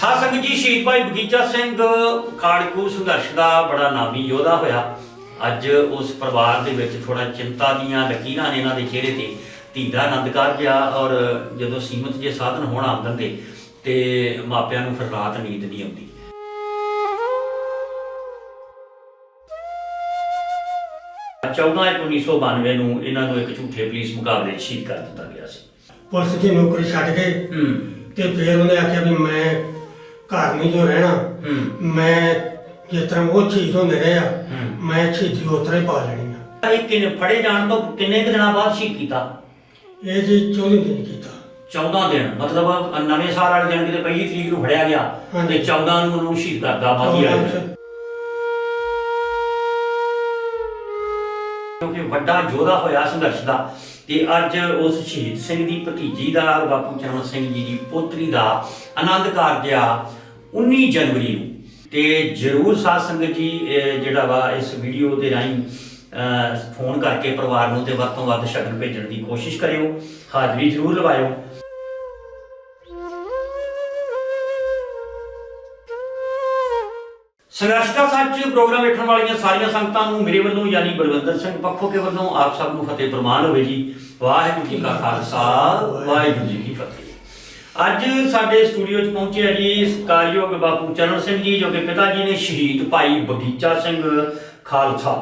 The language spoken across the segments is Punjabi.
ਸਾਧ ਜੀ ਸ਼ਹੀਦ ਭਾਈ ਬਗੀਚਾ ਸਿੰਘ ਖਾੜਕੂ ਸੰਘਰਸ਼ ਦਾ ਬੜਾ ਨਾਮੀ ਯੋਧਾ ਹੋਇਆ। ਅੱਜ ਉਸ ਪਰਿਵਾਰ ਦੇ ਵਿੱਚ ਥੋੜਾ ਚਿੰਤਾ ਦੀਆਂ ਲਕੀਰਾਂ ਨੇ ਇਹਨਾਂ ਦੇ ਚਿਹਰੇ ਤੇ ਧੀ ਦਾ ਆਨੰਦ ਕਰ ਗਿਆ ਔਰ ਜਦੋਂ ਸੀਮਤ ਜੇ ਸਾਧਨ ਹੋਣ ਆਮਦਨ ਦੇ ਤੇ ਮਾਪਿਆਂ ਨੂੰ ਫਿਰ ਰਾਤ ਨੀਂਦ ਨਹੀਂ ਆਉਂਦੀ। 14 ਇੱਕ 1992 ਨੂੰ ਇਹਨਾਂ ਨੂੰ ਇੱਕ ਝੂਠੇ ਪੁਲਿਸ ਮੁਕਾਬਲੇ ਸ਼ਹੀਦ ਕਰ ਦਿੱਤਾ ਗਿਆ ਸੀ। ਪੁਲਿਸ ਦੀ ਨੌਕਰੀ ਛੱਡ ਕੇ ਤੇ ਫਿਰ ਉਹਨੇ ਆਖਿਆ ਵੀ ਮੈਂ ਘਰ ਨਹੀਂ ਜੋ ਰਹਿਣਾ ਹੂੰ ਮੈਂ ਜਿਸ ਤਰ੍ਹਾਂ ਉਹ ਸ਼ਹੀਦ ਹੁੰਦੇ ਰਹੇ ਆ ਹੂੰ। ਮੈਂ ਸ਼ਹੀਦੀ ਉਤਰਾ ਪਾ ਲੈਣੀ ਆ ਇਹ ਕਿੰਨੇ ਫੜੇ ਜਾਣ ਤੋਂ ਕਿੰਨੇ ਕੁ ਦਿਨਾਂ ਬਾਅਦ ਸ਼ਹੀਦ ਕੀਤਾ ਇਹ ਜੀ 24 ਦਿਨ ਕੀਤਾ 14 ਦਿਨ ਮਤਲਬ ਨਵੇਂ ਸਾਲ ਵਾਲੇ ਦਿਨ ਕਿਤੇ ਪਹਿਲੀ ਤਰੀਕ ਨੂੰ ਫੜਿਆ ਗਿਆ ਹਾਂਜੀ। ਤੇ 14 ਨੂੰ ਉਹਨੂੰ ਸ਼ਹੀਦ ਕਰਦਾ ਬਾਕੀ ਵਾਲੇ ਦਿਨ। ਕਿਉਂਕਿ ਵੱਡਾ ਯੋਧਾ ਹੋਇਆ ਸੰਘਰਸ਼ ਦਾ ਤੇ ਅੱਜ ਉਸ ਸ਼ਹੀਦ ਸਿੰਘ ਦੀ ਭਤੀਜੀ ਦਾ ਬਾਪੂ ਚਰਨ ਸਿੰਘ ਜੀ ਦੀ ਪੋਤਰੀ ਦਾ ਆਨੰਦ ਕਾਰਜ ਆ 19 ਜਨਵਰੀ ਨੂੰ। ਤੇ ਜਰੂਰ ਸਾਧ ਸੰਗਤ ਜੀ ਜਿਹੜਾ ਵਾ, ਇਸ ਵੀਡੀਓ ਦੇ ਰਾਹੀਂ ਫੋਨ ਕਰਕੇ ਪਰਿਵਾਰ ਨੂੰ ਤੇ ਵੱਧ ਤੋਂ ਵੱਧ ਸ਼ਗਨ ਭੇਜਣ ਦੀ ਕੋਸ਼ਿਸ਼ ਕਰਿਓ। ਹਾਜ਼ਰੀ ਜਰੂਰ ਲਵਾਇਓ। ਸੰਘਰਸ਼ ਦਾ ਸੱਚ ਪ੍ਰੋਗਰਾਮ ਵੇਖਣ ਵਾਲੀਆਂ ਸਾਰੀਆਂ ਸੰਗਤਾਂ ਨੂੰ ਮੇਰੇ ਵੱਲੋਂ, ਯਾਨੀ ਬਲਵੰਦਰ ਸਿੰਘ ਪੱਖੋ ਕੇ ਵੱਲੋਂ ਆਪ ਸਭ ਨੂੰ ਫਤਿਹ ਪ੍ਰਮਾਨ ਹੋਵੇ ਜੀ। ਵਾਹਿਗੁਰੂ ਜੀ ਕਾ ਖਾਲਸਾ, ਵਾਹਿਗੁਰੂ ਜੀ ਕੀ ਫਤਿਹ। ਅੱਜ ਸਾਡੇ ਸਟੂਡੀਓ 'ਚ ਪਹੁੰਚੇ ਜੀ ਸਤਿਕਾਰਯੋਗ ਬਾਪੂ ਚਰਨ ਸਿੰਘ ਜੀ, ਜੋ ਕਿ ਪਿਤਾ ਜੀ ਨੇ ਸ਼ਹੀਦ ਭਾਈ ਬਗੀਚਾ ਸਿੰਘ ਖਾਲਸਾ।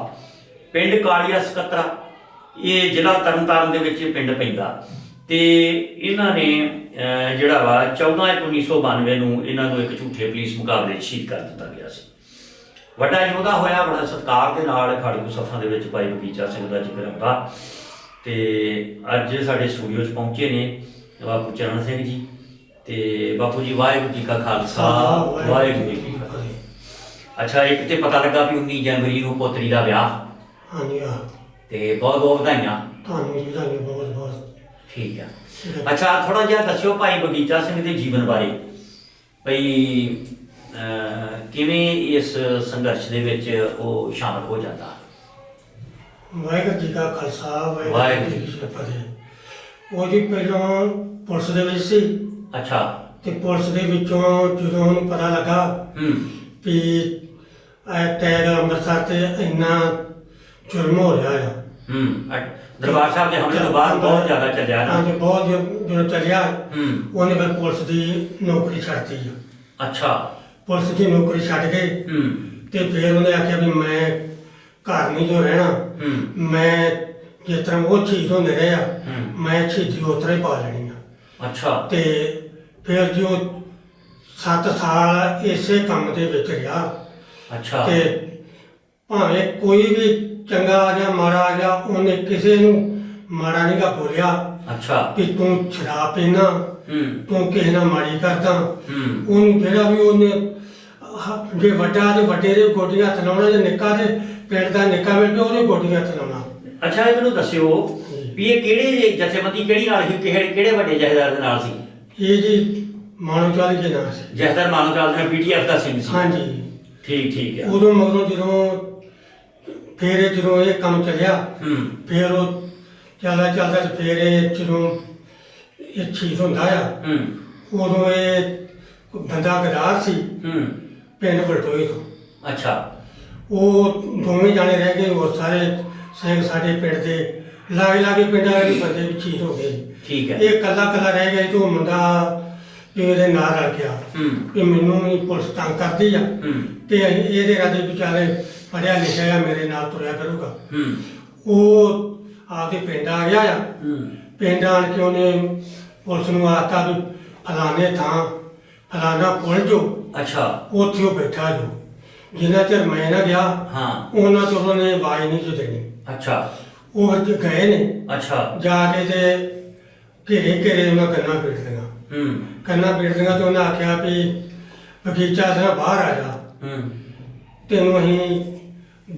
ਪਿੰਡ ਕਾਲੀਆ ਸਕੱਤਰਾ, ਇਹ ਜ਼ਿਲ੍ਹਾ ਤਰਨਤਾਰਨ ਦੇ ਵਿੱਚ ਪਿੰਡ ਪੈਂਦਾ। ਤੇ ਇਹਨਾਂ ਨੇ ਜਿਹੜਾ ਵਾ 14 ਇੱਕ 1992 ਨੂੰ ਇਹਨਾਂ ਨੂੰ ਇੱਕ ਝੂਠੇ ਪੁਲਿਸ ਮੁਕਾਬਲੇ 'ਚ ਸ਼ਹੀਦ ਕਰ ਦਿੱਤਾ ਗਿਆ ਸੀ। ਵੱਡਾ ਯੋਧਾ ਹੋਇਆ, ਬੜਾ ਸਤਿਕਾਰ ਦੇ ਨਾਲ ਖੜਗੂ ਸਫਾਂ ਦੇ ਵਿੱਚ ਭਾਈ ਬਗੀਚਾ ਸਿੰਘ ਦਾ ਜ਼ਿਕਰ ਹੁੰਦਾ। ਤੇ ਅੱਜ ਸਾਡੇ ਸਟੂਡੀਓ 'ਚ ਪਹੁੰਚੇ ਨੇ ਬਾਪੂ ਚਰਨ ਸਿੰਘ ਜੀ। ਤੇ ਬਾਪੂ ਜੀ ਵਾਹਿਗੁਰੂ ਜੀ ਕਾ ਖਾਲਸਾ ਵਾਹਿਗੁਰੂ ਜੀ ਕੀ ਫਤਿਹ। ਅੱਛਾ ਇੱਕ ਤੇ ਪਤਾ ਲੱਗਾ ਵੀ 19 ਜਨਵਰੀ ਨੂੰ ਪੋਤਰੀ ਦਾ ਵਿਆਹ। ਹਾਂਜੀ ਆ ਤੇ ਬਹੁਤ ਬਹੁਤ ਵਧਾਈਆਂ। ਤੁਹਾਨੂੰ ਜੀ ਤੁਹਾਨੂੰ ਬਹੁਤ ਬਹੁਤ। ਠੀਕ ਆ। ਅੱਛਾ ਥੋੜਾ ਜਿਹਾ ਦੱਸਿਓ ਭਾਈ ਬਗੀਚਾ ਸਿੰਘ ਦੇ ਜੀਵਨ ਬਾਰੇ। ਭਈ ਕਿਵੇਂ ਇਸ ਸੰਘਰਸ਼ ਦੇ ਵਿੱਚ ਉਹ ਸ਼ਾਮਲ ਹੋ ਜਾਂਦਾ? ਵਾਹਿਗੁਰੂ ਜੀ ਕਾ ਖਾਲਸਾ ਵਾਹਿਗੁਰੂ ਜੀ ਕੀ ਫਤਿਹ। ਉਹ ਜੀ ਪਹਿਲਾਂ ਪੁਲਿਸ ਦੇ ਵਿੱਚ ਸੀ। ਅੱਛਾ। ਤੇ ਪੁਲਿਸ ਦੇ ਵਿੱਚੋਂ ਜਦੋਂ ਉਹਨੂੰ ਪਤਾ ਲੱਗਾ ਹੂੰ। ਵੀ ਇਹ ਟੈਗ ਅੰਮ੍ਰਿਤਸਰ ਤੇ ਇੰਨਾ ਜ਼ੁਲਮ ਹੋ ਰਿਹਾ ਆ। ਹੂੰ ਅ- ਦਰਬਾਰ ਸਾਹਿਬ ਦੇ ਹਮਲੇ ਤੋਂ ਬਾਅਦ ਬਹੁਤ ਜ਼ਿਆਦਾ ਚੱਲਿਆ ਨਾ? ਹਾਂਜੀ ਬਹੁਤ ਜ- ਜਦੋਂ ਚੱਲਿਆ ਹੂੰ। ਉਹਨੇ ਫਿਰ ਪੁਲਿਸ ਦੀ ਨੌਕਰੀ ਛੱਡਤੀ ਆ। ਅੱਛਾ। ਪੁਲਿਸ ਦੀ ਨੌਕਰੀ ਛੱਡ ਕੇ ਹੂੰ। ਤੇ ਫਿਰ ਉਹਨੇ ਆਖਿਆ ਵੀ ਮੈਂ ਘਰ ਨਹੀਂ ਜੋ ਰਹਿਣਾ। ਹੂੰ। ਮੈਂ ਜਿਸ ਤਰ੍ਹਾਂ ਉਹ ਸ਼ਹੀਦ ਹੁੰਦੇ ਰਹੇ ਆ ਹੂੰ। ਮੈਂ ਸ਼ਹੀਦੀ ਉਤਰਾ ਪਾ ਲੈਣੀ। ਅੱਛਾ। ਤੇ ਫਿਰ ਜੋ 7 ਸਾਲ ਇਸੇ ਕੰਮ ਦੇ ਵਿੱਚ ਰਿਹਾ। ਅੱਛਾ। ਤੇ ਭਾਵੇਂ ਕੋਈ ਵੀ ਚੰਗਾ ਆ ਗਿਆ ਮਾੜਾ ਆ ਗਿਆ ਉਹਨੇ ਕਿਸੇ ਨੂੰ ਮਾੜਾ ਨਹੀਂ ਗਾ ਬੋਲਿਆ ਅੱਛਾ। ਕਿ ਤੂੰ ਸ਼ਰਾਬ ਪੀਣਾ ਤੂੰ ਕਿਸੇ ਨਾਲ ਮਾੜੀ ਕਰਦਾ। ਉਹਨੂੰ ਜਿਹੜਾ ਵੀ ਉਹਨੇ ਜੇ ਵੱਡਾ ਤੇ ਵੱਡੇ ਦੇ ਗੋਡੀਆਂ ਹੱਥ ਲਾਉਣਾ ਜੇ ਨਿੱਕਾ ਤੇ ਪਿੰਡ ਦਾ ਨਿੱਕਾ ਮਿਲ ਪਿਆ ਉਹਦੇ ਗੋਡੀਆਂ ਹੱਥ ਲਾਉਣਾ ਅੱਛਾ ਇਹ ਮੈਨੂੰ ਦੱਸਿਓ ਵੀ ਇਹ ਕਿਹੜੇ ਜਥੇਬੰਦੀ ਕਿਹੜੀ ਨਾਲ ਸੀ ਕਿਹੜੇ ਕਿਹੜੇ ਵੱਡੇ ਜਥੇਦਾਰ ਦੇ ਨਾਲ ਸੀ? ਇਹ ਜੀ ਮਾਨੋ ਚਾਲੀ ਦੇ ਨਾਂ ਸੀ। ਜਥੇਦਾਰ ਮਾਨੋ ਚਾਲਦੇ ਨੇ ਪੀਟੀਐਫ ਦਾ ਸਿੰਘ ਸੀ। ਹਾਂਜੀ। ਠੀਕ ਠੀਕ ਹੈ। ਉਦੋਂ ਮਗਰੋਂ ਜਦੋਂ ਫੇਰ ਇਹ ਜਦੋਂ ਇਹ ਕੰਮ ਚੱਲਿਆ ਹੂੰ। ਫੇਰ ਉਹ ਚੱਲਦਾ ਚੱਲਦਾ ਤੇ ਫੇਰ ਇਹ ਜਦੋਂ ਇਹ ਚੀਜ਼ ਹੁੰਦਾ ਆ ਹੂੰ। ਉਦੋਂ ਇਹ ਬੰਦਾ ਗਦਾਰ ਸੀ ਹੂੰ। ਪਿੰਡ ਬਲਟੋਏ ਤੋਂ। ਅੱਛਾ। ਉਹ ਦੋਵੇਂ ਜਾਣੇ ਰਹਿ ਗਏ ਹੋਰ ਸਾਰੇ ਸਿੰਘ ਸਾਡੇ ਪਿੰਡ ਦੇ ਲਾਗੇ ਲਾਗੇ ਪਿੰਡਾਂ ਦੇ ਬੰਦੇ ਵੀ ਚੀਜ਼ ਹੋ ਗਏ। ਠੀਕ ਹੈ। ਇਹ ਕੱਲਾ ਕੱਲਾ ਰਹਿ ਗਿਆ ਤੇ ਉਹ ਮੁੰਡਾ ਵੀ ਉਹਦੇ ਨਾਲ ਰਲ ਗਿਆ। ਹੂੰ। ਕਿ ਮੈਨੂੰ ਵੀ ਪੁਲਿਸ ਤੰਗ ਕਰਦੀ ਆ। ਹੂੰ। ਤੇ ਇਹਦੇ ਰਾਦੇ ਵਿਚਾਰੇ ਪੜਿਆ ਲਿਖਿਆ ਆ ਮੇਰੇ ਨਾਲ ਤੁਰਿਆ ਕਰੂਗਾ ਹੂੰ। ਉਹ ਆਪਦੇ ਪਿੰਡ ਆ ਗਿਆ ਆ। ਹੂੰ। ਪਿੰਡ ਆਣ ਕੇ ਉਹਨੇ ਪੁਲਿਸ ਨੂੰ ਆਤਾ ਵੀ ਫਲਾਣੇ ਥਾਂ ਫਲਾਣਾ ਪੁੱਲ ਜੋ ਅੱਛਾ। ਉੱਥੇ ਉਹ ਬੈਠਾ ਜੋ। ਜਿੰਨਾ ਚਿਰ ਮੈਂ ਨਾ ਗਿਆ ਹਾਂ। ਉਹਨਾਂ ਤੋਂ ਉਹਨੇ ਆਵਾਜ਼ ਨਹੀਂ ਜੋ ਦੇਣੀ। ਅੱਛਾ। ਉਹ ਅੱਜ ਗਏ ਨੇ। ਅੱਛਾ। ਜਾ ਕੇ ਤੇ ਘੇਰੇ ਘੇਰੇ ਉਹਨਾਂ ਕੰਨਾਂ ਪੀਟ ਦਿਆਂ। ਹੂੰ। ਕੰਨਾਂ ਪੀਟ ਦਿਆਂ ਤੇ ਉਹਨਾਂ ਆਖਿਆ ਵੀ ਬਗੀਚਾ ਸਿਆ ਬਾਹਰ ਆ ਜਾ। ਹੂੰ। ਤੈਨੂੰ ਅਸੀਂ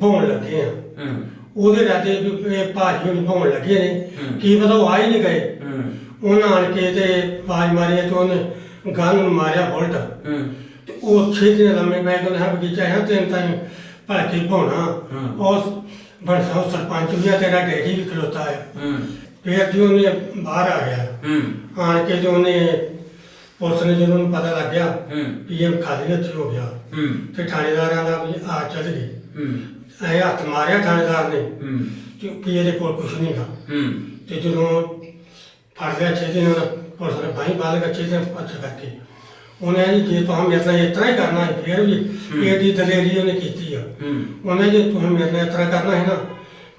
ਭੌਣ ਲੱਗੇ ਆ। ਹੂੰ। ਉਹਦੇ ਰਾਤੇ ਵੀ ਇਹ ਭਾਜੀ ਨੂੰ ਭੌਣ ਲੱਗੇ ਨੇ। ਕੀ ਪਤਾ ਉਹ ਆ ਹੀ ਨਹੀਂ ਗਏ। ਹੂੰ। ਉਹਨਾਂ ਆਣ ਕੇ ਤੇ ਆਵਾਜ਼ ਮਾਰੀ ਤੇ ਉਹਨੇ ਗਾਂ ਨੂੰ ਮਾਰਿਆ ਬੁਲਟ। ਹੂੰ। ਤੇ ਉਹ ਛੇਤੀ ਲੰਮੇ ਪੈ ਉਹਨੇ ਹਾਂ ਬਗੀਚਾ ਹੈ ਤੈਨੂੰ ਤਾਂ ਭਲਕੇ ਭੌਣਾ। ਉਸ ਬੜਸਾ ਸਰਪੰਚ ਵੀ ਆ ਤੇਰਾ ਡੈਡੀ ਵੀ ਖਲੋਤਾ ਹੈ ਹੂੰ। ਫਿਰ ਜੀ ਉਹਨੇ ਬਾਹਰ ਆ ਗਿਆ। ਹੂੰ। ਆਣ ਕੇ ਜੋ ਉਹਨੇ ਪੁਲਿਸ ਨੇ ਜਦੋਂ ਨੂੰ ਪਤਾ ਲੱਗ ਗਿਆ ਹੂੰ। ਇਹ ਖਾਲੀ ਹੱਥੀ ਹੋ ਗਿਆ। ਹੂੰ। ਤੇ ਥਾਣੇਦਾਰਾਂ ਦਾ ਵੀ ਆ ਚੱਲ ਗਈ ਹੂੰ। ਐ ਹੱਥ ਮਾਰਿਆ ਥਾਣੇਦਾਰ ਨੇ। ਹੂੰ। ਕਿ ਵੀ ਇਹਦੇ ਕੋਲ ਕੁਝ ਨਹੀਂ ਗਾ। ਹੂੰ। ਤੇ ਜਦੋਂ ਫੜ ਲਿਆ ਛੇ ਦਿਨ ਉਹਨੇ ਪੁਲਿਸ ਨੇ ਬਾਈ ਬਾਲ ਗੱਚੇ ਤੇ ਪੱਛ ਕਰਕੇ। ਉਹਨੇ ਜੀ ਜੇ ਤੁਸੀਂ ਮੇਰੇ ਨਾਲ ਇਸ ਤਰ੍ਹਾਂ ਹੀ ਕਰਨਾ ਹੈ ਫਿਰ ਵੀ ਇਹਦੀ ਦਲੇਰੀ ਉਹਨੇ ਕੀਤੀ ਆ। ਹੂੰ। ਉਹਨੇ ਜੇ ਤੁਸੀਂ ਮੇਰੇ ਨਾਲ ਇਸ ਤਰ੍ਹਾਂ ਕਰਨਾ ਹੈ ਨਾ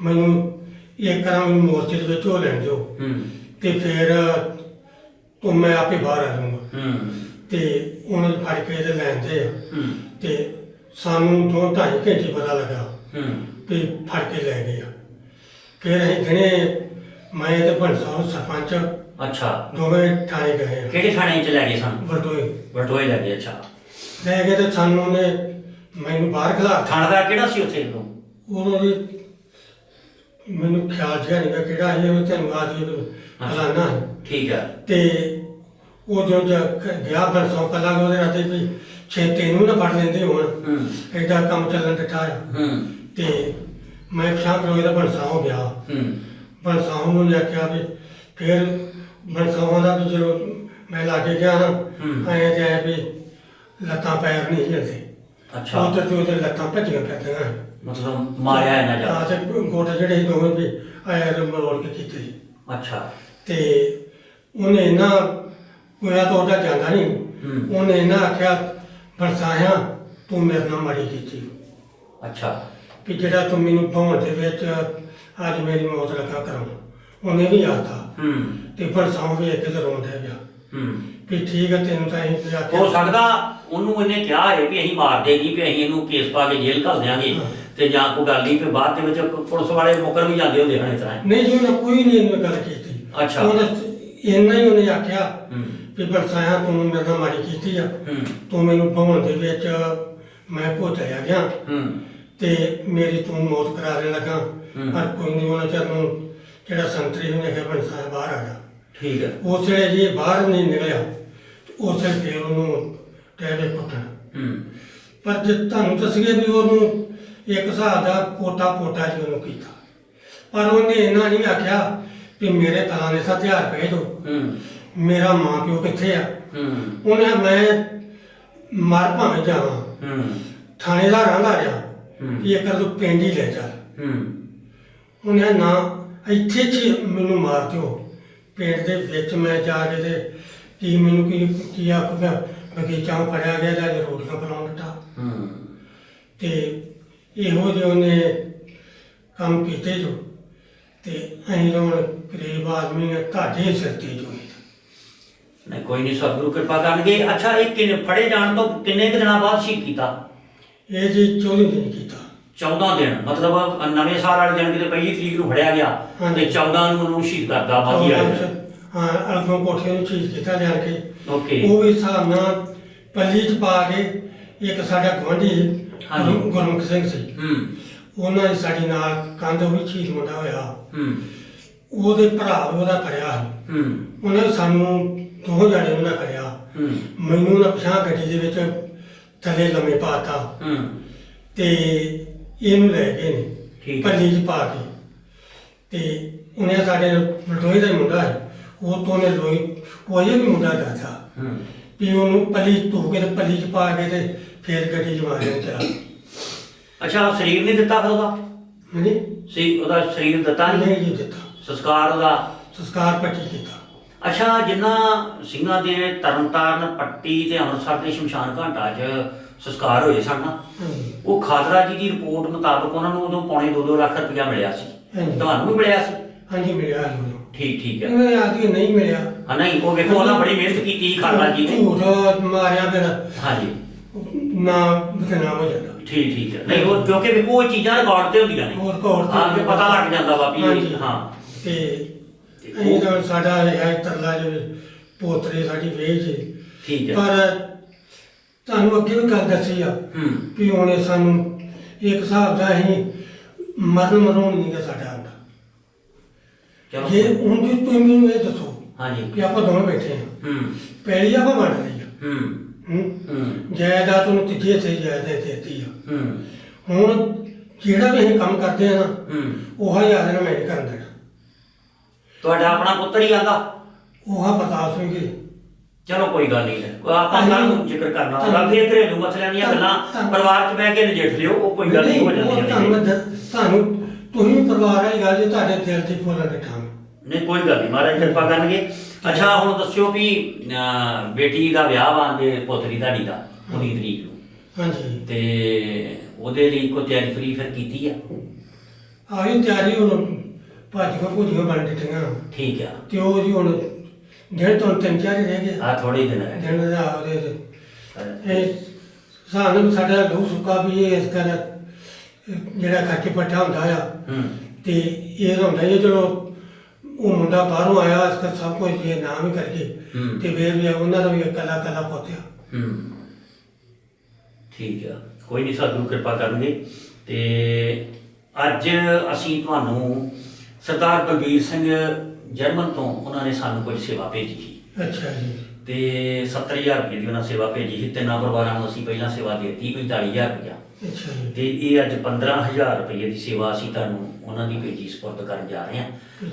ਮੈਨੂੰ ਇੱਕ ਕਰਾਂ ਮੈਨੂੰ ਮੋਰਚੇ ਦੇ ਵਿੱਚ ਉਹ ਲੈਣ ਦਿਓ। ਹੂੰ। ਤੇ ਫਿਰ ਤੂੰ ਮੈਂ ਆਪੇ ਬਾਹਰ ਆ ਜਾਊਂਗਾ। ਹੂੰ। ਤੇ ਉਹਨੇ ਫੜ ਕੇ ਇਹਦੇ ਲੈਂਦੇ ਆ। ਹੂੰ। ਤੇ ਸਾਨੂੰ ਦੋ ਢਾਈ ਘੰਟੇ ਪਤਾ ਲੱਗਾ ਹੂੰ। ਵੀ ਫੜ ਕੇ ਲੈ ਗਏ ਆ। ਫਿਰ ਅਸੀਂ ਦਿਨੇ ਮੈਂ ਤੇ ਭੰਸਾ ਸਰਪੰਚ ਅੱਛਾ। ਦੋਵੇਂ ਥਾਣੇ ਗਏ ਆ। ਕਿਹੜੇ ਥਾਣੇ ਚ ਲੈ ਗਏ ਸਨ? ਵਟੋਏ ਵਟੋਏ ਲੈ ਗਏ ਅੱਛਾ। ਲੈ ਗਏ ਤੇ ਸਾਨੂੰ ਉਹਨੇ ਮੈਨੂੰ ਬਾਹਰ ਖਲਾ ਥਾਣੇਦਾਰ ਕਿਹੜਾ ਸੀ ਉੱਥੇ? ਨੂੰ ਉਦੋਂ ਜੀ ਮੈਨੂੰ ਖਿਆਲ ਜਿਹਾ ਨਹੀਂ ਕਿਹੜਾ ਇਹ ਉਹ ਤੈਨੂੰ ਆ ਜੀ ਫਲਾਨਾ ਹੈ। ਠੀਕ ਹੈ ਤੇ ਉਹ ਜੋ ਗਿਆ ਭੰਸਾ ਕਲਾ ਉਹਦੇ ਰਾਤੇ ਵੀ ਛੇਤੇ ਨੂੰ ਨਾ ਫੜ ਲੈਂਦੇ ਹੁਣ। ਹੂੰ। ਐਡਾ ਕੰਮ ਚੱਲਣ ਦਿੱਤਾ ਆ। ਹੂੰ। ਤੇ ਮੈਂ ਪਛਾਣ ਕਰੋ ਦਾ ਭੰਸਾ ਹੋ ਗਿਆ। ਹੂੰ। ਬਨਸਾਉ ਨੂੰ ਆਖਿਆ ਵੀ ਫਿਰ ਬਨਸਾਉ ਦਾ ਵੀ ਜਦੋਂ ਮੈਂ ਲਾਗੇ ਗਿਆ ਨਾ ਹੂੰ। ਤੇ ਆਏ ਵੀ ਲੱਤਾਂ ਪੈਰ ਨਹੀਂ ਹਿਲਦੇ ਅੱਛਾ। ਉਧਰ ਤੇ ਉਧਰ ਲੱਤਾਂ ਭੱਜੀਆਂ ਫਿਰਦੀਆਂ। ਮਤਲਬ ਮਾਰਿਆ ਇਹਨਾਂ ਜਾ। ਆ ਤੇ ਗੋਡੇ ਜਿਹੜੇ ਸੀ ਦੋਵੇਂ ਵੀ ਤੇ ਮਰੋੜ ਕੇ ਕੀਤੇ ਅੱਛਾ। ਤੇ ਉਹਨੇ ਨਾ ਕੋਇਆ ਤਾਂ ਉਹਦਾ ਜਾਂਦਾ ਨਹੀਂ। ਹੂੰ। ਉਹਨੇ ਨਾ ਆਖਿਆ ਬਨਸਾਇਆ ਤੂੰ ਮੇਰੇ ਨਾਲ ਮਾੜੀ ਕੀਤੀ। ਅੱਛਾ। ਕਿ ਜਿਹੜਾ ਤੂੰ ਮੈਨੂੰ ਭੌਣ ਦੇ ਵਿੱਚ ਅੱਜ ਮੇਰੀ ਮੌਤ ਲੱਗਾ ਕਰਾਂ। ਉਹਨੇ ਵੀ ਆਤਾ ਹੂੰ। ਤੇ ਬਨਸਾਉ ਵੀ ਇੱਕ ਤੇ ਡਿਆ ਗਿਆ। ਹੂੰ। ਵੀ ਠੀਕ ਹੈ ਤੈਨੂੰ ਤਾਂ ਅਸੀਂ ਆਖਿਆ ਹੋ ਸਕਦਾ ਉਹਨੂੰ ਇਹਨੇ ਕਿਹਾ ਹੈ ਵੀ ਅਸੀਂ ਮਾਰ ਦੇਗੀ ਵੀ ਅਸੀਂ ਇਹਨੂੰ ਕੇਸ ਪਾ ਕੇ ਜੇਲ੍ਹ ਘੱਲ ਦਿਆਂਗੇ। ਤੇ ਜਾਂ ਕੋਈ ਗੱਲ ਨਹੀਂ ਵੀ ਬਾਅਦ ਦੇ ਵਿੱਚ ਪੁਲਿਸ ਵਾਲੇ ਮੁਕਰ ਵੀ ਜਾਂਦੇ ਹੁੰਦੇ ਹਨ ਇਸ ਤਰ੍ਹਾਂ ਨਹੀਂ ਜੀ ਉਹਨੇ ਕੋਈ ਨਹੀਂ ਇਹਨੂੰ ਗੱਲ ਕੀਤੀ। ਅੱਛਾ। ਉਹਨੇ ਇੰਨਾ ਹੀ ਉਹਨੇ ਆਖਿਆ ਹੂੰ। ਵੀ ਬਰਸਾਇਆ ਤੂੰ ਮੇਰੇ ਨਾਲ ਮਾੜੀ ਕੀਤੀ ਆ। ਹੂੰ। ਤੂੰ ਮੈਨੂੰ ਭਵਨ ਦੇ ਵਿੱਚ ਮੈਂ ਭੋਚਲਿਆ ਗਿਆ। ਹੂੰ। ਤੇ ਮੇਰੀ ਤੂੰ ਮੌਤ ਕਰਾ ਦੇਣ ਲੱਗਾ। ਹੂੰ। ਪਰ ਕੋਈ ਨਹੀਂ ਉਹਨਾਂ ਚਿਰ ਨੂੰ ਜਿਹੜਾ ਸੰਤਰੀ ਉਹਨੇ ਕਿਹਾ ਬਰਸਾਇਆ ਬਾਹਰ ਆ ਗਿਆ। ਠੀਕ ਹੈ ਉਸ ਵੇਲੇ ਜੀ ਬਾਹਰ ਨਹੀਂ ਨਿਕਲਿਆ। ਉਸ ਵੇਲੇ ਫਿਰ ਉਹਨੂੰ ਟੈਲੇ ਕੁੱਟਣ। ਹੂੰ। ਪਰ ਜੇ ਤੁਹਾਨੂੰ ਦੱਸੀਏ ਵੀ ਉਹਨੂੰ ਇੱਕ ਹਿਸਾਬ ਦਾ ਪੋਟਾ ਪੋਟਾ ਜੀ ਉਹਨੂੰ ਕੀਤਾ। ਪਰ ਉਹਨੇ ਇਹਨਾਂ ਨਹੀਂ ਆਖਿਆ ਕਿ ਮੇਰੇ ਫਲਾਣੇ ਸਾ ਹਥਿਆਰ ਭੇਜ ਦਿਓ ਹੂੰ। ਮੇਰਾ ਮਾਂ ਪਿਓ ਕਿੱਥੇ ਆ? ਹੂੰ। ਉਹਨੇ ਮੈਂ ਮਰ ਭਾਵੇਂ ਜਾਵਾਂ। ਹੂੰ। ਥਾਣੇਦਾਰ ਆਂਦਾ ਰਿਹਾ ਹੂੰ। ਵੀ ਇੱਕ ਤੂੰ ਪਿੰਡ ਹੀ ਲੈ ਚੱਲ। ਹੂੰ। ਉਹਨੇ ਨਾ ਇੱਥੇ ਚ ਮੈਨੂੰ ਮਾਰ ਦਿਓ। ਪਿੰਡ ਦੇ ਵਿੱਚ ਮੈਂ ਜਾ ਕੇ ਤੇ ਕੀ ਮੈਨੂੰ ਕੀ ਕੀ ਆਖੂਗਾ? ਬਗੀਚਾ ਫੜਿਆ ਗਿਆ ਜਾਂ ਰੋਟੀਆਂ ਬਣਾਉਣ ਦਿੱਤਾ ਹੂੰ। ਤੇ ਇਹੋ ਜਿਹੇ ਉਹਨੇ ਕੰਮ ਕੀਤੇ ਜੋ। ਤੇ ਅਸੀਂ ਹੁਣ ਗਰੀਬ ਆਦਮੀ ਆ ਤੁਹਾਡੇ ਸਿਰ ਤੇ ਜੋ ਨਹੀਂ ਕੋਈ ਨਹੀਂ ਸਤਿਗੁਰੂ ਕਿਰਪਾ ਕਰਨਗੇ। ਅੱਛਾ ਇਹ ਕਿੰਨੇ ਫੜੇ ਜਾਣ ਤੋਂ ਕਿੰਨੇ ਕੁ ਦਿਨਾਂ ਬਾਅਦ ਸ਼ਹੀਦ ਕੀਤਾ? ਇਹ ਜੀ 24 ਦਿਨ ਕੀਤਾ। 14 ਦਿਨ ਮਤਲਬ ਨਵੇਂ ਸਾਲ ਵਾਲੇ ਦਿਨ ਕਿਤੇ ਪਹਿਲੀ ਤਰੀਕ ਨੂੰ ਫੜਿਆ ਗਿਆ ਹਾਂਜੀ। ਤੇ 14 ਨੂੰ ਉਹਨੂੰ ਸ਼ਹੀਦ ਕਰਦਾ ਬਾਕੀ ਵਾਲੇ ਚ, ਹਾਂ ਅਲਗੋਂ ਕੋਠੇ ਨੂੰ ਚੀਜ਼ ਕੀਤਾ ਲਿਆ ਕੇ। ਓਕੇ। ਉਹ ਵੀ ਹਿਸਾਬ ਨਾਲ ਪੱਲੀ ਚ ਪਾ ਕੇ ਇੱਕ ਸਾਡਾ ਗਵਾਂਢੀ ਹਾਂਜੀ। ਗੁਰੂ- ਗੁਰਮੁਖ ਸਿੰਘ ਸੀ। ਹੂੰ। ਉਹਨਾਂ ਦੀ ਸਾਡੀ ਨਾਲ ਕੰਧ ਉਹ ਵੀ ਚੀਜ਼ ਮੁੰਡਾ ਹੋਇਆ। ਹੂੰ। ਉਹਦੇ ਭਰਾ ਉਹਦਾ ਕਰਿਆ ਸੀ। ਹੂੰ। ਉਹਨੇ ਸਾਨੂੰ ਦੋ ਜਣੇ ਉਹਨਾਂ ਕਰਿਆ। ਹੂੰ। ਮੈਨੂੰ ਨਾ ਪਛਾਣ ਗੱਡੀ ਦੇ ਵਿੱਚ ਥੱਲੇ ਲੰਮੇ ਪਾਤਾ ਹੂੰ। ਤੇ ਇਹਨੂੰ ਲੈ ਗਏ ਨੇ ਠੀਕ ਹੈ। ਪੱਲੀ 'ਚ ਪਾ ਕੇ। ਤੇ ਉਹਨੇ ਸਾਡੇ ਲੋਹੇ ਦਾ ਹੀ ਮੁੰਡਾ ਹੈ। ਉਹ ਤੋਂ ਨੇ ਲੋਹੀ ਉਹ ਇਹ ਵੀ ਮੁੰਡਾ ਦੱਸਦਾ ਹੂੰ। ਵੀ ਉਹਨੂੰ ਪੱਲੀ ਧੋ ਕੇ ਤੇ ਪੱਲੀ 'ਚ ਪਾ ਕੇ ਤੇ ਫੇਰ ਗੱਡੀ 'ਚ ਮਾਰਿਆ ਚਲਾ ਅੱਛਾ ਸਰੀਰ ਨਹੀਂ ਦਿੱਤਾ ਫਿਰ ਉਹਦਾ? ਹਾਂਜੀ? ਸੀ ਉਹਦਾ ਸਰੀਰ ਦਿੱਤਾ ਨਹੀਂ? ਨਹੀਂ ਜੀ ਦਿੱਤਾ। ਸੰਸਕਾਰ ਉਹਦਾ? ਸੰਸਕਾਰ ਪੱਟੀ ਕੀਤਾ। ਅੱਛਾ ਜਿੰਨਾ ਸਿੰਘਾਂ ਦੇ ਤਰਨਤਾਰਨ ਪੱਟੀ ਤੇ ਅੰਮ੍ਰਿਤਸਰ ਦੇ ਸ਼ਮਸ਼ਾਨ ਘਾਟਾਂ 'ਚ ਸੰਸਕਾਰ ਹੋਏ ਸਨ ਨਾ। ਹਾਂਜੀ। ਉਹ ਖਾਦਰਾ ਜੀ ਦੀ ਰਿਪੋਰਟ ਮੁਤਾਬਕ ਉਹਨਾਂ ਨੂੰ ਉਦੋਂ ਪੌਣੇ 2-2 ਲੱਖ ਰੁਪਇਆ ਮਿਲਿਆ ਸੀ। ਹਾਂਜੀ। ਤੁਹਾਨੂੰ ਵੀ ਮਿਲਿਆ ਸੀ? ਹਾਂਜੀ ਮਿਲਿਆ ਸੀ ਉਹਨੂੰ ਠੀਕ ਠੀਕ ਹੈ। ਇਹ ਆਦਮੀ ਨਹੀਂ ਮਿਲਿਆ। ਹਾਂ ਨਹੀਂ ਉਹ ਵੇਖੋ ਉਹਨਾਂ ਬੜੀ ਮਿਹਨਤ ਕੀਤੀ ਖਾਦਰਾ ਜੀ ਨੇ। ਝੂਠ ਮਾਰਿਆ ਫਿਰ। ਹਾਂਜੀ। ਨਾ ਬਦਨਾਮ ਹੋ ਜਾਂਦਾ। ਠੀਕ ਠੀਕ ਹੈ। ਨਹੀਂ ਉਹ ਕਿਉਂਕਿ ਵੇਖੋ ਉਹ ਚੀਜ਼ਾਂ ਰਿਕਾਰਡ ਤੇ ਹੁੰਦੀਆਂ ਨੇ। ਹੋਰ ਕੋਰ ਹਾਂ ਕਿ ਪਤਾ ਲੱਗ ਜਾਂਦਾ ਵਾ ਵੀ ਹਾਂਜੀ। ਹਾਂ। ਤੇ ਤੇ ਉਹ- ਤਾਂ ਸਾਡਾ ਹੈ ਤਰਲਾ ਜਿਵੇਂ ਪੋਤਰੇ ਸਾਡੀ ਵੇਚ। ਹੈ ਠੀਕ ਹੈ। ਪਰ ਤੁਹਾਨੂੰ ਅੱਗੇ ਵੀ ਗੱਲ ਦੱਸੀ ਆ ਹੂੰ। ਵੀ ਉਹਨੇ ਸਾਨੂੰ ਇੱਕ ਹਿਸਾਬ ਦਾ ਅਸੀਂ ਮਰਨ ਮਰੋਣ ਨਹੀਂ ਗਾ ਸਾਡਾ ਚਲੋ ਜੇ ਹੁਣ ਜੀ ਤੁਸੀਂ ਮੈਨੂੰ ਇਹ ਦੱਸੋ ਹਾਂਜੀ। ਕਿ ਆਪਾਂ ਦੋਵੇਂ ਬੈਠੇ ਹਾਂ ਹੂੰ। ਪਹਿਲੀ ਆਪਾਂ ਵੰਡ ਲਈ ਆ। ਹੂੰ। ਹੂੰ। ਹੂੰ। ਜਾਇਦਾਦ ਨੂੰ ਤੀਜੇ ਸੇ ਜਾਇਦਾਦ ਦੇਤੀ ਆ। ਹੂੰ। ਹੁਣ ਜਿਹੜਾ ਵੀ ਅਸੀਂ ਕੰਮ ਕਰਦੇ ਆ ਨਾ ਹੂੰ। ਉਹ ਹਜ਼ਾਰ ਨਾਲ ਮੈਂ ਨਹੀਂ ਕਰਨ ਦੇਣਾ। ਤੁਹਾਡਾ ਆਪਣਾ ਪੁੱਤਰ ਹੀ ਆਂਦਾ। ਉਹ ਆ ਪ੍ਰਤਾਪ ਸਿੰਘ ਜੀ। ਚਲੋ ਕੋਈ ਗੱਲ ਨਹੀਂ। ਆਪਾਂ ਕੱਲ ਨੂੰ ਜ਼ਿਕਰ ਕਰਨਾ ਹੋਗਾ ਫਿਰ ਘਰੇਲੂ ਮਸਲਿਆਂ ਦੀਆਂ ਗੱਲਾਂ ਪਰਿਵਾਰ 'ਚ ਬਹਿ ਕੇ ਨਜਿੱਠ ਲਿਓ ਉਹ ਕੋਈ ਗੱਲ ਨਹੀਂ ਹੋ ਜਾਂਦੀਆਂ ਤੁਹਾਨੂੰ ਤੁਹਾਨੂੰ ਤੁਸੀਂ ਪਰਿਵਾਰ ਵਾਲੀ ਗੱਲ ਜੇ ਤੁਹਾਡੇ ਦਿਲ 'ਚ ਫੁੱਲ ਰੱਖਾਂ। ਨਹੀਂ ਕੋਈ ਗੱਲ ਨਹੀਂ ਮਹਾਰਾਜ ਕਿਰਪਾ ਕਰਨਗੇ। ਅੱਛਾ ਹੁਣ ਦੱਸਿਓ ਵੀ ਬੇਟੀ ਦਾ ਵਿਆਹ ਵਾਂਦੇ ਪੁੱਤਰੀ ਤੁਹਾਡੀ ਦਾ 19 ਤਰੀਕ ਨੂੰ। ਹਾਂਜੀ। ਤੇ ਉਹਦੇ ਲਈ ਕੋਈ ਤਿਆਰੀ ਫਰੀ ਫਿਰ ਕੀਤੀ ਆ? ਆਹੀ ਤਿਆਰੀ ਹੁਣ ਭਾਜੀਆਂ ਭੁਜੀਆਂ ਬਣ ਦਿੱਤੀਆਂ। ਠੀਕ ਆ। ਤੇ ਉਹ ਜੀ ਹੁਣ ਦਿਨ ਤੋਂ ਤਿੰਨ ਚਾਰ ਹੀ ਰਹਿ ਗਏ। ਆ ਥੋੜੇ ਦਿਨ ਰਹਿ ਦਿਨ ਦਾ ਉਹਦੇ ਇਹ ਸਾਨੂੰ ਸਾਡਾ ਲਹੂ ਸੁੱਕਾ ਵੀ ਇਹ ਇਸ ਕਰ ਜਿਹੜਾ ਕਰਕੇ ਪੱਠਾ ਹੁੰਦਾ ਆ। ਹੂੰ। ਤੇ ਇਹ ਹੁੰਦਾ ਹੀ ਆ, ਚਲੋ ਉਹ ਮੁੰਡਾ ਬਾਹਰੋਂ ਆਇਆ ਇਸ ਕਰ ਸਭ ਕੁਝ ਇਹ ਨਾਮ ਹੀ ਕਰਕੇ ਹੂੰ। ਤੇ ਫੇਰ ਵੀ ਉਹਨਾਂ ਦਾ ਵੀ ਕੱਲਾ ਕੱਲਾ ਪੋਤਿਆ ਹੂੰ। ਠੀਕ ਆ। ਕੋਈ ਨਹੀਂ ਸਾਧੂ ਕਿਰਪਾ ਕਰਨਗੇ। ਤੇ ਅੱਜ ਅਸੀਂ ਤੁਹਾਨੂੰ ਸਰਦਾਰ ਬਲਬੀਰ ਸਿੰਘ ਜਰਮਨ ਤੋਂ ਉਹਨਾਂ ਨੇ ਸਾਨੂੰ ਕੁਝ ਸੇਵਾ ਭੇਜੀ ਸੀ। ਅੱਛਾ ਜੀ। ਤੇ 70000 ਰੁਪਏ ਦੀ ਉਹਨਾਂ ਸੇਵਾ ਭੇਜੀ ਸੀ ਤਿੰਨਾਂ ਪਰਿਵਾਰਾਂ ਨੂੰ ਅਸੀਂ ਪਹਿਲਾਂ ਸੇਵਾ ਦੇ ਦਿੱਤੀ 45000 ਰੁਪਇਆ। ਅੱਛਾ ਜੀ। ਤੇ ਇਹ ਅੱਜ 15000 ਰੁਪਏ ਦੀ ਸੇਵਾ ਅਸੀਂ ਤੁਹਾਨੂੰ ਉਹਨਾਂ ਦੀ ਭੇਜੀ ਸਪੁਰਦ ਕਰਨ ਜਾ ਰਹੇ ਹਾਂ।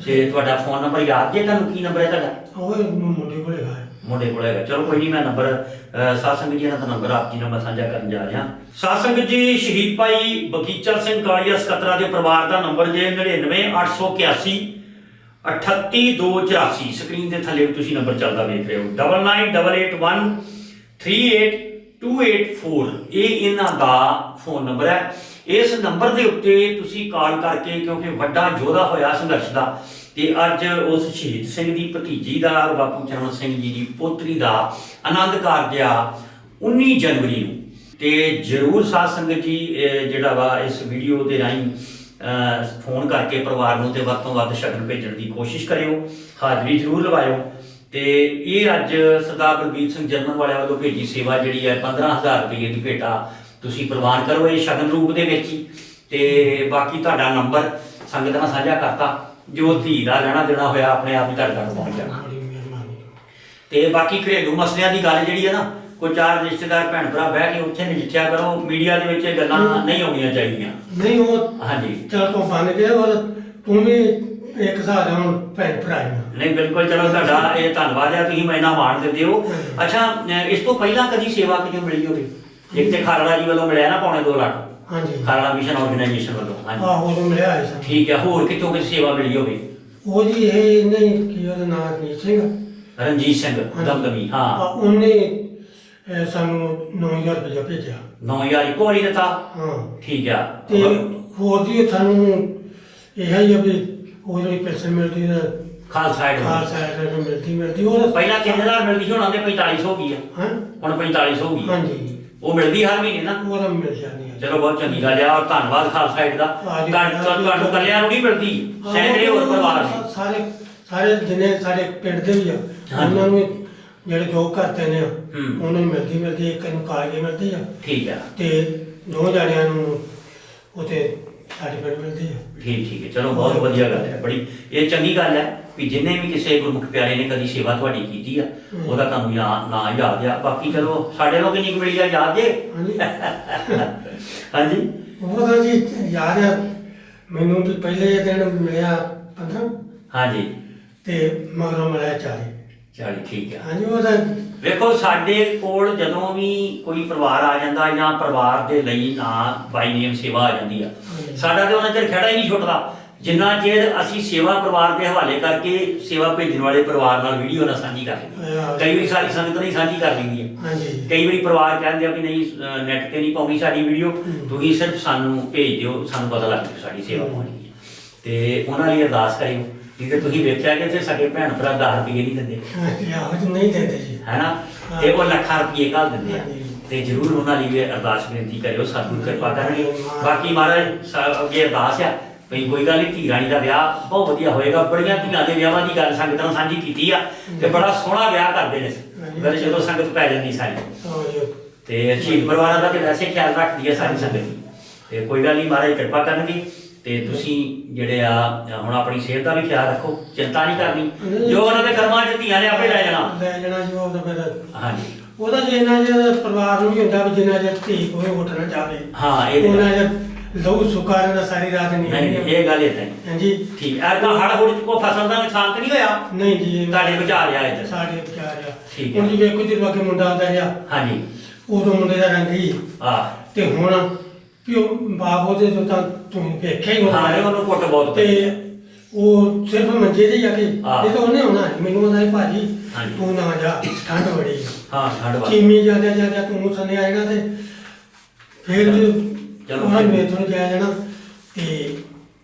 ਤੇ ਤੁਹਾਡਾ ਫੋਨ ਨੰਬਰ ਯਾਦ ਜੇ ਤੁਹਾਨੂੰ ਕੀ ਨੰਬਰ ਹੈ ਤੁਹਾਡਾ? ਉਹ ਮੁੰਡੇ ਕੋਲੇ ਗਾ ਮੁੰਡੇ ਕੋਲ ਹੈਗਾ। ਚਲੋ ਕੋਈ ਨਹੀਂ ਮੈਂ ਨੰਬਰ ਸੰਗਤ ਜੀ ਦਾ ਨੰਬਰ ਆਪ ਜੀ ਨਾਲ ਮੈਂ ਸਾਂਝਾ ਕਰਨ ਜਾ ਰਿਹਾ। ਸਾਧ ਸੰਗਤ ਜੀ ਸ਼ਹੀਦ ਭਾਈ ਬਗੀਚਾ ਸਿੰਘ ਕਾਲੀਆ ਸਕੱਤਰਾ ਦੇ ਪਰਿਵਾਰ ਦਾ ਨੰਬਰ ਜੇ 99881 38284 ਸਕਰੀਨ ਦੇ ਥੱਲੇ ਵੀ ਤੁਸੀਂ ਨੰਬਰ ਚੱਲਦਾ ਵੇਖ ਰਹੇ ਹੋ। 9988138284 ਇਹ ਇਹਨਾਂ ਦਾ ਫੋਨ ਨੰਬਰ ਹੈ। ਇਸ ਨੰਬਰ ਦੇ ਉੱਤੇ ਤੁਸੀਂ ਕਾਲ ਕਰਕੇ, ਕਿਉਂਕਿ ਵੱਡਾ ਯੋਧਾ ਹੋਇਆ ਸੰਘਰਸ਼ ਦਾ, ਤੇ ਅੱਜ ਉਸ ਸ਼ਹੀਦ ਸਿੰਘ ਦੀ ਭਤੀਜੀ ਦਾ ਬਾਪੂ ਚਰਨ ਸਿੰਘ ਜੀ ਦੀ ਪੋਤਰੀ ਦਾ ਆਨੰਦ ਕਾਰਜ ਆ 19 ਜਨਵਰੀ ਨੂੰ। ਤੇ ਜਰੂਰ ਸਾਧ ਸੰਗਤ ਜੀ ਜਿਹੜਾ ਵਾ, ਇਸ ਵੀਡੀਓ ਦੇ ਰਾਹੀਂ ਫੋਨ ਕਰਕੇ ਪਰਿਵਾਰ ਨੂੰ ਤੇ ਵੱਧ ਤੋਂ ਵੱਧ ਸ਼ਗਨ ਭੇਜਣ ਦੀ ਕੋਸ਼ਿਸ਼ ਕਰਿਓ ਹਾਜ਼ਰੀ ਜ਼ਰੂਰ ਲਵਾਇਓ ਤੇ ਇਹ ਅੱਜ ਸਰਦਾਰ ਬਲਬੀਰ ਸਿੰਘ ਜਰਮਨ ਵਾਲਿਆਂ ਵੱਲੋਂ ਭੇਜੀ ਸੇਵਾ ਜਿਹੜੀ ਹੈ 15000 ਰੁਪਏ ਦੀ ਭੇਟਾ ਤੁਸੀਂ ਪ੍ਰਵਾਨ ਕਰੋ ਇਹ ਸ਼ਗਨ ਰੂਪ ਦੇ ਵਿੱਚ ਹੀ। ਤੇ ਬਾਕੀ ਤੁਹਾਡਾ ਨੰਬਰ ਸੰਗਤ ਨਾਲ ਸਾਂਝਾ ਕਰਤਾ ਜੋ ਧੀ ਦਾ ਲੈਣਾ ਦੇਣਾ ਹੋਇਆ ਆਪਣੇ ਆਪ ਹੀ ਤੁਹਾਡੇ ਤੱਕ ਪਹੁੰਚ ਜਾਣਾ। ਤੇ ਬਾਕੀ ਘਰੇਲੂ ਮਸਲਿਆਂ ਦੀ ਗੱਲ ਜਿਹੜੀ ਹੈ ਨਾ ਕੋਈ ਚਾਰ ਰਿਸ਼ਤੇਦਾਰ ਭੈਣ ਭਰਾ ਬਹਿ ਕੇ ਉੱਥੇ ਨਜਿੱਠਿਆ ਕਰੋ ਮੀਡੀਆ ਦੇ ਵਿੱਚ ਇਹ ਗੱਲਾਂ ਨਹੀਂ ਆਉਣੀਆਂ ਚਾਹੀਦੀਆਂ। ਨਹੀਂ ਉਹ ਹਾਂਜੀ। ਚਲ ਤੋਂ ਬਣ ਗਿਆ ਔਰ ਤੂੰ ਵੀ ਇੱਕ ਦਾ ਹੁਣ ਭੈਣ ਭਰਾ ਹੀ ਆ। ਨਹੀਂ ਬਿਲਕੁਲ ਚਲੋ ਤੁਹਾਡਾ ਇਹ ਧੰਨਵਾਦ ਹੈ ਤੁਸੀਂ ਮੈਨਾਂ ਮਾਣ ਦਿੰਦੇ ਹੋ। ਅੱਛਾ ਅਹ ਇਸ ਤੋਂ ਪਹਿਲਾਂ ਕਦੀ ਸੇਵਾ ਕਿਤੇ ਮਿਲੀ ਹੋਵੇ? ਇੱਕ ਤੇ ਖਾਲੜਾ ਜੀ ਵੱਲੋਂ ਮਿਲਿਆ ਨਾ ਪੌਣੇ 2 ਲੱਖ। ਹਾਂਜੀ। ਖਾਲੜਾ ਮਿਸ਼ਨ ਆਰਗੇਨਾਈਜੇਸ਼ਨ ਵੱਲੋਂ ਹਾਂਜੀ। ਆਹੋ ਉਹ ਮਿਲਿਆ ਹੈ ਠੀਕ ਹੈ ਹੋਰ ਕਿਤੋਂ ਕਿਸੇ ਸੇਵਾ ਮਿਲੀ ਹੋਵੇ? ਉਹ ਜੀ ਇਹ ਨਹੀਂ ਕੀ ਉਹਦਾ ਨਾਮ ਰਣਜੀਤ ਸਿੰਘ ਰਣਜੀਤ ਸਿੰਘ। ਦਮਦਮੀ ਹਾਂ। ਆ, ਉਹਨੇ ਅਹ, ਸਾਨੂੰ 9000 ਰੁਪਏ ਭੇਜਿਆ। 9000 ਇੱਕੋ ਵਾਰੀ ਦਿੱਤਾ? ਹਾਂ। ਠੀਕ ਆ। ਤੇ ਹੋਰ ਜੀ ਸਾਨੂੰ ਇਹ ਹੀ ਆ ਵੀ ਉਹ ਜਿਹੜੀ ਪੈਸੇ ਮਿਲਦੀ ਹੈ ਖਾਲਸਾ ਏਡ ਖਾਲਸਾ ਨੂੰ ਮਿਲਦੀ ਮਿਲਦੀ ਉਹ ਪਹਿਲਾਂ ਕਿੰਨੇ ਹਜ਼ਾਰ ਮਿਲਦੀ ਸੀ ਹੁਣ ਆਂਦੇ 4500 ਹੋ ਗਈ ਆ। ਹਾਂ? ਹੁਣ 4500 ਹੋ ਗਈ। ਹਾਂਜੀ। ਉਹ ਮਿਲਦੀ ਹਰ ਮਹੀਨੇ ਨਾ? ਉਹਦਾ ਮਿਲ ਜਾਂਦੀ ਹੈ ਚਲੋ ਬਹੁਤ ਚੰਗੀ ਗੱਲ ਆ ਔਰ ਧੰਨਵਾਦ ਖਾਲਸਾ ਏਡ ਦਾ। ਤੁਹਾਨੂੰ ਕੱਲਿਆਂ ਨੂੰ ਨਹੀਂ ਮਿਲਦੀ ਸੈਂਕੜੇ ਹੋਰ ਉਹ ਪਰਿਵਾਰ ਨੇ। ਸਾਰੇ ਸਾਰੇ ਜਿੰਨੇ ਸਾਡੇ ਪਿੰਡ ਦੇ ਵੀ ਆ। ਉਹਨਾਂ ਨੂੰ ਜਿਹੜੇ ਜੋ ਕਰਦੇ ਨੇ ਹੂੰ। ਉਹਨਾਂ ਨੂੰ ਮਿਲਦੀ ਮਿਲਦੀ ਇੱਕ ਨੂੰ ਕਾਲਜ ਮਿਲਦੀ ਆ ਠੀਕ ਆ। ਤੇ ਦੋ ਜਣਿਆਂ ਨੂੰ ਉਤੇ ਸਰਟੀਫਿਕੇਟ ਮਿਲਦੀ ਆ। ਠੀਕ ਠੀਕ ਹੈ। ਚਲੋ ਬਹੁਤ ਵਧੀਆ ਗੱਲ ਹੈ। ਬੜੀ ਇਹ ਚੰਗੀ ਗੱਲ ਹੈ ਵੀ ਜਿੰਨੇ ਵੀ ਕਿਸੇ ਗੁਰਮੁਖ ਪਿਆਰੇ ਨੇ ਕਦੀ ਸੇਵਾ ਤੁਹਾਡੀ ਕੀਤੀ ਆ ਹਮ। ਉਹਦਾ ਤੁਹਾਨੂੰ ਯਾਦ ਨਾ ਯਾਦ ਆ। ਬਾਕੀ ਚਲੋ ਸਾਡੇ ਲੋਕ ਕਿੰਨੀ ਕੁ ਮਿਲੀ ਆ ਯਾਦ ਜੇ? ਹਾਂਜੀ। ਹਾਂਜੀ? ਉਹਦਾ ਜੀ ਯਾਦ ਆ। ਮੈਨੂੰ ਵੀ ਪਹਿਲੇ ਦਿਨ ਮਿਲਿਆ 15 ਹਾਂਜੀ। ਤੇ ਮਗਰੋਂ ਮਿਲਿਆ 40 ਚਲੀ ਠੀਕ ਆ। ਹਾਂਜੀ ਉਹਦਾ ਵੇਖੋ ਸਾਡੇ ਕੋਲ ਜਦੋਂ ਵੀ ਕੋਈ ਪਰਿਵਾਰ ਆ ਜਾਂਦਾ ਜਾਂ ਪਰਿਵਾਰ ਦੇ ਲਈ ਨਾ ਬਾਈ ਨੇਮ ਸੇਵਾ ਆ ਜਾਂਦੀ ਆ। ਸਾਡਾ ਤੇ ਉਹਨਾਂ ਚਿਰ ਖੜਾ ਹੀ ਨਹੀਂ ਛੁੱਟਦਾ। ਜਿੰਨਾ ਚਿਰ ਅਸੀਂ ਸੇਵਾ ਪਰਿਵਾਰ ਦੇ ਹਵਾਲੇ ਕਰਕੇ ਸੇਵਾ ਭੇਜਣ ਵਾਲੇ ਪਰਿਵਾਰ ਨਾਲ ਵੀਡੀਓ ਨਾ ਸਾਂਝੀ ਕਰ ਹਾਂ। ਕਈ ਵਾਰੀ ਸਾਰੀ ਸੰਗਤ ਨਹੀਂ ਸਾਂਝੀ ਕਰ ਲੈਂਦੀ ਹੈ ਹਾਂਜੀ। ਕਈ ਵਾਰੀ ਪਰਿਵਾਰ ਕਹਿੰਦੇ ਆ ਵੀ ਨਹੀਂ ਨੈਟ ਤੇ ਨਹੀਂ ਪਾਉਣੀ ਸਾਡੀ ਵੀਡੀਓ। ਤੁਸੀਂ ਸਿਰਫ ਸਾਨੂੰ ਭੇਜ ਦਿਓ ਸਾਨੂੰ ਪਤਾ ਲੱਗ ਜੂ ਸਾਡੀ ਸੇਵਾ ਪਹੁੰਚ ਗਈ ਤੇ ਉਹਨਾਂ ਲਈ ਅਰਦਾਸ ਕਰਿਓ। ਕਿਉਂਕਿ ਤੁਸੀਂ ਵੇਖਿਆ ਕਿ ਇੱਥੇ ਸਾਡੇ ਭੈਣ ਭਰਾ 10 ਰੁਪਏ ਨਹੀਂ ਦਿੰਦੇ। ਹਾਂਜੀ ਆਹੋ ਨਹੀਂ ਦਿੰਦੇ ਜੀ। ਹੈਨਾ? ਤੇ ਉਹ ਲੱਖਾਂ ਰੁਪਏ ਘੱਲ ਦਿੰਦੇ ਆ। ਤੇ ਜਰੂਰ ਉਹਨਾਂ ਲਈ ਵੀ ਅਰਦਾਸ ਬੇਨਤੀ ਕਰਿਓ ਸਾਧੂ ਕਿਰਪਾ ਕਰਨਗੇ। ਬਾਕੀ ਮਹਾਰਾਜ ਅੱਗੇ ਅਰਦਾਸ ਆ ਵੀ ਕੋਈ ਗੱਲ ਨਹੀਂ ਧੀ ਰਾਣੀ ਦਾ ਵਿਆਹ ਬਹੁਤ ਵਧੀਆ ਹੋਏਗਾ। ਬੜੀਆਂ ਧੀਆਂ ਦੇ ਵਿਆਹਾਂ ਦੀ ਗੱਲ ਸੰਗਤ ਨਾਲ ਸਾਂਝੀ ਕੀਤੀ ਆ ਤੇ ਬੜਾ ਸੋਹਣਾ ਵਿਆਹ ਕਰਦੇ ਨੇ। ਫਿਰ ਜਦੋਂ ਸੰਗਤ ਪੈ ਜਾਂਦੀ ਸਾਰੀ। ਤੇ ਸ਼ਹੀਦ ਪਰਿਵਾਰਾਂ ਦਾ ਤੇ ਵੈਸੇ ਖਿਆਲ ਰੱਖਦੀ ਹੈ ਸਾਰੀ ਸੰਗਤ। ਤੇ ਕੋਈ ਗੱਲ ਨਹੀਂ ਮਹਾਰਾਜ ਕਿਰਪਾ ਕਰਨਗੇ। ਤੇ ਤੁਸੀਂ ਜਿਹੜੇ ਆ ਹੁਣ ਆਪਣੀ ਸਿਹਤ ਦਾ ਵੀ ਖਿਆਲ ਰੱਖੋ ਚਿੰਤਾ ਨਹੀਂ ਕਰਨੀ। ਜੋ ਉਹਨਾਂ ਦੇ ਕਰਮਾਂ 'ਚ ਧੀਆਂ ਨੇ ਆਪੇ ਲੈ ਜਾਣਾ। ਲੈ ਜਾਣਾ ਜੀ ਉਹਦਾ ਫਿਰ। ਹਾਂਜੀ। ਉਹਦਾ ਜੇ ਇੰਨਾ ਜੇ ਪਰਿਵਾਰ ਨੂੰ ਵੀ ਹੁੰਦਾ ਵੀ ਜਿੰਨਾ ਜੇ ਧੀ ਕੋਈ ਉੱਠ ਨਾ ਜਾਵੇ ਹਾਂ ਇਹ ਉਹਨਾਂ ਗੱਲ- ਜੇ ਲਹੂ ਸੁੱਕਾ ਰਹਿੰਦਾ ਸਾਰੀ ਰਾਤ ਨਹੀਂ ਨਹੀਂ ਨਹੀਂ, ਇਹ ਗੱਲ ਇਦਾਂ ਹੀ। ਹਾਂਜੀ। ਠੀਕ ਐ ਤਾਂ ਹੜ ਹੁੜ ਚ ਕੋਈ ਫਸਲ ਦਾ ਨੁਕਸਾਨ ਤਾਂ ਨਹੀਂ ਹੋਇਆ? ਨਹੀਂ ਜੀ ਇਹ ਤੁਹਾਡੇ ਬਚਾ ਲਿਆ ਇੱਧਰ। ਸਾਡੇ ਵਿਚਾਰ ਆ। ਠੀਕ ਹੈ। ਹੁਣ ਜੀ ਵੇਖੋ ਜੀ ਅੱਗੇ ਮੁੰਡਾ ਆਉਂਦਾ ਰਿਹਾ ਹਾਂਜੀ। ਉਦੋਂ ਮੁੰਡੇ ਦਾ ਰੰਗ ਹੀ। ਆ ਤੇ ਹੁਣ ਪਿਓ ਬਾਪ ਉਹਦੇ ਤੋਂ ਤਾਂ ਤੂੰ ਵੇਖਿਆ ਹੀ ਹਾਂ ਇਹ ਹੋਣਾ ਉਹਨੂੰ ਕੁੱਟ ਬਹੁਤ ਤੇ ਉਹ ਸਿਰਫ ਮੰਜੇ ਤੇ ਜਾ ਕੇ ਹਾਂ। ਇਹ ਤਾਂ ਉਹਨੇ ਹੋਣਾ ਸੀ। ਮੈਨੂੰ ਉਹਦਾ ਸੀ, ਭਾਜੀ ਹਾਂਜੀ। ਤੂੰ ਨਾ ਜਾ ਠੰਡ ਬੜੀ। ਹਾਂ ਠੰਡ ਵਾ ਚੀਮੀ ਜਾਂਦੇ ਜਾਂਦੇ ਤੂੰ ਸਨੇ ਆਏਗਾ ਤੇ ਫਿਰ ਚਲੋ ਚਲੋ ਉਹਨਾਂ ਫਿਰ। ਨੇ ਤੋਂ ਜਾ ਜਾਣਾ ਤੇ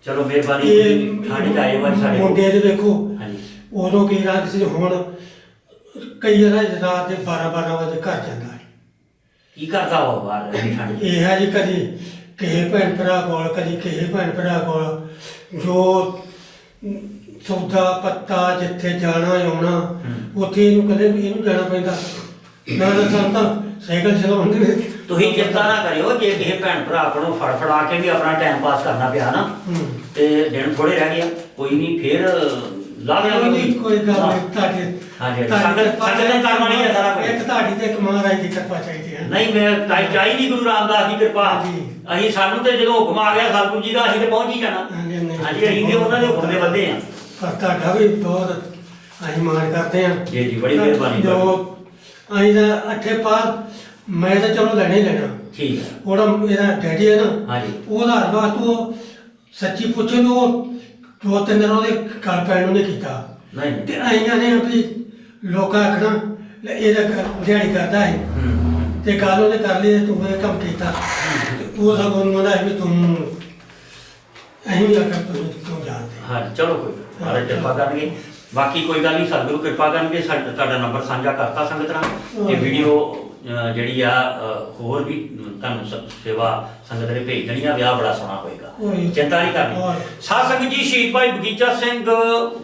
ਚਲੋ ਮਿਹਰਬਾਨੀ ਇਹ ਠੰਡ ਚ ਆਏ ਵਾਰ ਸਾਡੇ ਕੋਲ। ਮੁੰਡੇ ਦੇ ਵੇਖੋ ਹਾਂਜੀ ਉਦੋਂ ਕੀ ਰਾਤ ਸੀ ਹੁਣ ਕਈ ਵਾਰ ਰਾਤ ਦੇ 12 12 ਵਜੇ ਘਰ ਜਾਂਦਾ ਹੈ ਕੀ ਕਰਦਾ ਵਾ ਬਾਹਰ ਇੰਨੀ ਠੰਡ ਚ ਇਹ ਹੈ ਜੀ ਕਦੀ ਕਿਸੇ ਭੈਣ ਭਰਾ ਕੋਲ ਕਦੀ ਕਿਸੇ ਭੈਣ ਭਰਾ ਕੋਲ ਜੋ ਸੌਦਾ ਪੱਤਾ ਜਿੱਥੇ ਜਾਣਾ ਆਉਣਾ। ਉੱਥੇ ਇਹਨੂੰ ਕਦੇ ਵੀ ਇਹਨੂੰ ਜਾਣਾ ਪੈਂਦਾ। ਨਾ ਨਾ ਸਾਨੂੰ ਤਾਂ ਸਾਈਕਲ ਚਲਾਉਂਦੇ ਨੇ। ਤੁਸੀਂ ਚਿੰਤਾ ਨਾ ਕਰਿਓ ਜੇ ਕਿਸੇ ਭੈਣ ਭਰਾ ਕੋਲੋਂ ਫੜ ਫੜਾ ਕੇ ਵੀ ਆਪਣਾ ਟਾਈਮ ਪਾਸ ਕਰਨਾ ਪਿਆ ਨਾ ਹੂੰ। ਤੇ ਦਿਨ ਥੋੜੇ ਰਹਿ ਗਏ ਆ, ਕੋਈ ਨਹੀਂ ਫੇਰ ਲਾ ਕੋਈ ਗੱਲ ਨਹੀਂ ਤੁਹਾਡੇ ਹਾਂਜੀ, ਤੁਹਾਡੀ ਸੰਗਤ- ਸੰਗਤ ਨਹੀਂ ਹੈ ਸਾਰਾ ਕੁਝ। ਇੱਕ ਤੁਹਾਡੀ ਤੇ ਇੱਕ ਮਹਾਰਾਜ ਦੀ ਕਿਰਪਾ ਚਾਹੀਦੀ ਹੈ। ਨਹੀਂ ਮੈਂ ਚਾਹੀਦੀ ਗੁਰੂ ਰਾਮਦਾਸ ਦੀ ਕਿਰਪਾ। ਹਾਂਜੀ। ਅਸੀਂ ਸਾਨੂੰ ਤੇ ਜਦੋਂ ਹੁਕਮ ਆ ਗਿਆ ਸਤਿਗੁਰੂ ਜੀ ਦਾ ਅਸੀਂ ਤੇ ਪਹੁੰਚ ਹੀ ਜਾਣਾ। ਹਾਂਜੀ, ਹਾਂਜੀ। ਹਾਂਜੀ ਅਸੀਂ ਤੇ ਉਹਨਾਂ ਦੇ ਹੁਕਮ ਦੇ ਬੰਦੇ ਆ ਪਰ ਤੁਹਾਡਾ ਵੀ ਬਹੁਤ ਅਸੀਂ ਮਾਣ ਕਰਦੇ ਹਾਂ। ਜੀ, ਜੀ, ਬੜੀ ਮਿਹਰਬਾਨੀ ਜੋ ਅਸੀਂ ਤਾਂ ਅੱਠੇ ਪਾਸ ਮੈਂ ਤਾਂ ਚਲੋ ਲੈਣਾ ਹੀ ਲੈਣਾ। ਠੀਕ ਹੈ। ਉਹਦਾ ਇਹਦਾ ਡੈਡੀ ਹੈ ਨਾ ਹਾਂਜੀ। ਉਹਦਾ ਹਰਵਾ ਤੂੰ ਸੱਚੀ ਪੁੱਛੇ ਨੂੰ ਉਹ ਦੋ ਤਿੰਨ ਦਿਨ ਉਹਦੇ ਘਰ ਪੈਣ ਨੂੰ ਨਹੀਂ ਕੀਤਾ। ਨਹੀਂ ਨਹੀਂ। ਤੇ ਆਈਆਂ ਨੇ ਵੀ ਲੋਕਾਂ ਆਖਣਾ ਲੈ ਇਹਦਾ ਘਰ ਦਿਹਾੜੀ ਕਰਦਾ ਹੈ ਹੂੰ। ਤੇ ਗੱਲ ਉਹਨੇ ਕਰ ਲਈ ਤੇ ਤੂੰ ਇਹ ਕੰਮ ਕੀਤਾ। ਤੇ ਉਹ ਸਗੋਂ ਨੂੰ ਕਹਿੰਦਾ ਵੀ ਤੂੰ ਅਸੀਂ ਵੀ ਆਖਿਆ ਤੂੰ ਤੂੰ ਜਾਣਦੇ ਹਾਂ। ਚਲੋ ਕੋਈ ਗੱਲ ਨੀ, ਮਹਾਰਾਜ ਕਿਰਪਾ ਕਰਨਗੇ। ਬਾਕੀ ਕੋਈ ਗੱਲ ਨਹੀਂ ਸਤਿਗੁਰੂ ਕਿਰਪਾ ਕਰਨਗੇ। ਸਾਡਾ ਤੁਹਾਡਾ ਨੰਬਰ ਸਾਂਝਾ ਕਰਤਾ ਸੰਗਤ ਨਾਲ। ਤੇ। ਵੀਡੀਓ ਅਹ, ਜਿਹੜੀ ਆ ਅਹ, ਹੋਰ ਵੀ ਤੁਹਾਨੂੰ ਸ- ਸੇਵਾ ਸੰਗਤ ਨੇ ਭੇਜ ਦੇਣੀ ਆ। ਵਿਆਹ ਬੜਾ ਸੋਹਣਾ ਹੋਏਗਾ। ਚਿੰਤਾ ਨਹੀਂ ਕਰਨੀ। ਹਾਂ। ਸਾਧ ਸੰਗਤ ਜੀ ਸ਼ਹੀਦ ਭਾਈ ਬਗੀਚਾ ਸਿੰਘ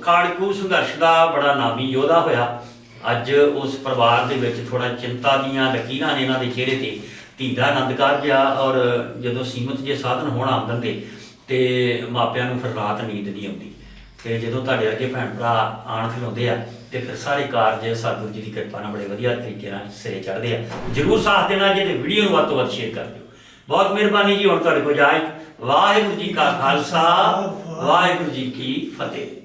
ਖਾੜਕੂ ਸੰਘਰਸ਼ ਦਾ ਬੜਾ ਨਾਮੀ ਯੋਧਾ ਹੋਇਆ। ਅੱਜ ਉਸ ਪਰਿਵਾਰ ਦੇ ਵਿੱਚ ਥੋੜਾ ਚਿੰਤਾ ਦੀਆਂ ਲਕੀਰਾਂ ਨੇ ਇਹਨਾਂ ਦੇ ਚਿਹਰੇ ਤੇ। ਧੀ ਦਾ ਆਨੰਦ ਕਾਰਜ ਆ ਔਰ ਜਦੋਂ ਸੀਮਤ ਜੇ ਸਾਧਨ ਹੋਣ ਆਮਦਨ ਦੇ, ਤੇ ਮਾਪਿਆਂ ਨੂੰ ਫਿਰ ਰਾਤ ਨੀਂਦ ਨਹੀਂ ਆਉਂਦੀ। ਤੇ ਜਦੋਂ ਤੁਹਾਡੇ ਅੱਗੇ ਭੈਣ ਭਰਾ ਆਣ ਖਲੋਂਦੇ ਆ, ਤੇ ਫਿਰ ਸਾਰੇ ਕਾਰਜ ਸਤਿਗੁਰੂ ਜੀ ਦੀ ਕਿਰਪਾ ਨਾਲ ਬੜੇ ਵਧੀਆ ਤਰੀਕੇ ਨਾਲ ਸਿਰੇ ਚੜ੍ਹਦੇ ਆ। ਜਰੂਰ ਸਾਥ ਦੇਣਾ ਜੇ ਤੇ ਵੀਡੀਓ ਨੂੰ ਵੱਧ ਤੋਂ ਵੱਧ ਸ਼ੇਅਰ ਕਰ ਦਿਓ। ਬਹੁਤ ਮਿਹਰਬਾਨੀ ਜੀ ਹੁਣ ਤੁਹਾਡੇ ਕੋਲ ਜਾਇ ਵਾਹਿਗੁਰੂ ਜੀ ਕਾ ਖਾਲਸਾ, ਵਾਹਿਗੁਰੂ ਜੀ ਕੀ ਫਤਿਹ।